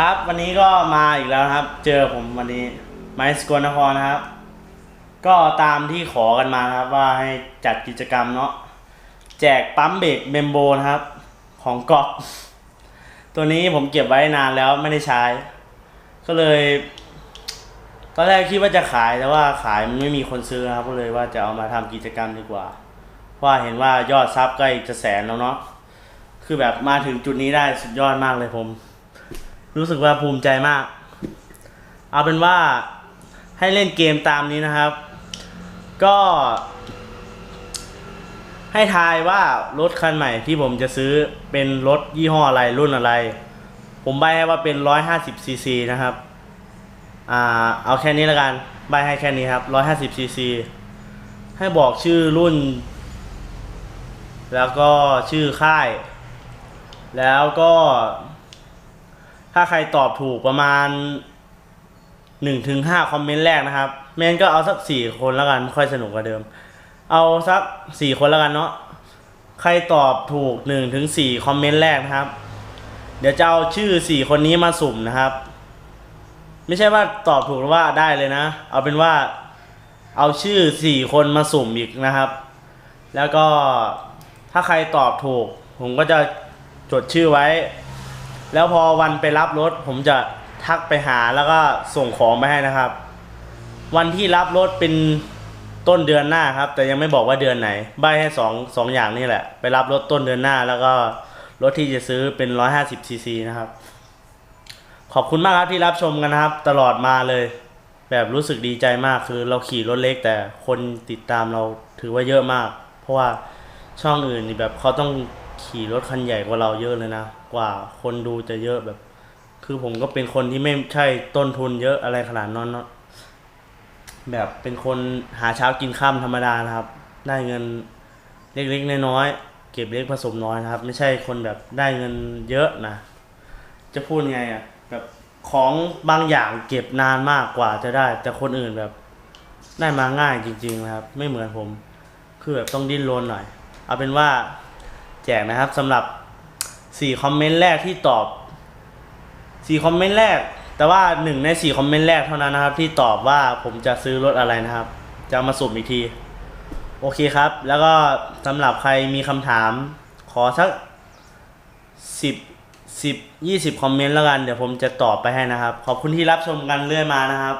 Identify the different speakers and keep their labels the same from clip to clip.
Speaker 1: ครับวันนี้ก็มาอีกแล้วครับ เจอผมวันนี้ไมค์สกลนครนะครับ ก็ตามที่ขอกันมาครับว่าให้จัดกิจกรรมเนาะแจกปั๊มเบรกเมมโบนะครับ ของกอกตัวนี้ผมเก็บไว้นานแล้วไม่ได้ใช้ ก็เลย ตอนแรกคิดว่าจะขายแต่ว่าขายมันไม่มีคนซื้อนะครับ ก็เลยว่าจะเอามาทำกิจกรรมดีกว่าเพราะว่าเห็นว่ายอดซับใกล้จะแสนแล้วเนาะคือแบบมาถึงจุดนี้ได้สุดยอดมากเลยผม รู้สึกว่าภูมิใจมาก เอาเป็นว่าให้เล่นเกมตามนี้นะครับ ก็ ให้ทายว่ารถคันใหม่ที่ผมจะซื้อเป็นรถยี่ห้ออะไรรุ่นอะไร ผมใบให้ว่าเป็น 150ซีซีนะครับอ่าเอาแค่นี้แล้วกันใบให้แค่นี้ครับ 150ซีซีให้บอกชื่อรุ่น แล้วก็ชื่อค่าย แล้วก็ ถ้าใครตอบถูกประมาณ1นถึงห้าคอมเมนต์แรกนะครับแมนก็เอาสักสี่คนแล้วกันค่อยสนุกกว่าเดิม เอาสักสี่คนแล้วกันเนาะใครตอบถูก1นถึงสี่คอมเมนต์แรกนะครับ เดี๋ยวจะเอาชื่อสี่คนนี้มาสุ่มนะครับ ไม่ใช่ว่าตอบถูกแล้วว่าได้เลยนะ เอาเป็นว่าเอาชื่อสี่คนมาสุ่มอีกนะครับ แล้วก็ถ้าใครตอบถูก ผมก็จะจดชื่อไว้ แล้วพอวันไปรับรถผมจะทักไปหาแล้วก็ส่งของไปให้นะครับ วันที่รับรถเป็นต้นเดือนหน้าครับ แต่ยังไม่บอกว่าเดือนไหน ใบให้สองสองอย่างนี่แหละ ไปรับรถต้นเดือนหน้า แล้วก็รถที่จะซื้อเป็นร้อยห้าสิบซีซีนะครับ ขอบคุณมากครับที่รับชมกันนะครับ ตลอดมาเลย แบบรู้สึกดีใจมากคือเราขี่รถเล็ก แต่คนติดตามเราถือว่าเยอะมาก เพราะว่าช่องอื่นนี่แบบเขาต้อง ขี่รถคันใหญ่กว่าเราเยอะเลยนะ กว่าคนดูจะเยอะแบบ คือผมก็เป็นคนที่ไม่ใช่ต้นทุนเยอะอะไรขนาดนั้นเนาะแบบเป็นคนหาเช้ากินข้ามธรรมดานะครับ ได้เงินเล็กๆน้อยๆเก็บเล็กผสมน้อยนะครับ ไม่ใช่คนแบบได้เงินเยอะนะ จะพูดไงอะ่ะแบบของบางอย่างเก็บนานมากกว่าจะได้ แต่คนอื่นแบบได้มาง่ายจริงๆนะครับ ไม่เหมือนผม คือแบบต้องดิ้นรนหน่อย เอาเป็นว่า แจกนะครับสำหรับสี่คอมเมนต์แรกที่ตอบสี่คอมเมนต์แรก แต่ว่าหนึ่งในสี่คอมเมนต์แรกเท่านั้นนะครับ ที่ตอบว่าผมจะซื้อรถอะไรนะครับ จะมาสุ่มอีกที โอเคครับ แล้วก็สำหรับใครมีคำถาม ขอสักสิบสิบยี่สิบคอมเมนต์แล้วกัน เดี๋ยวผมจะตอบไปให้นะครับ ขอบคุณที่รับชมกันเรื่อยมานะครับ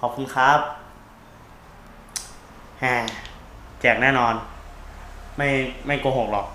Speaker 1: ขอบคุณครับแฮแจกแน่นอน ไม่ไม่โกหกหรอก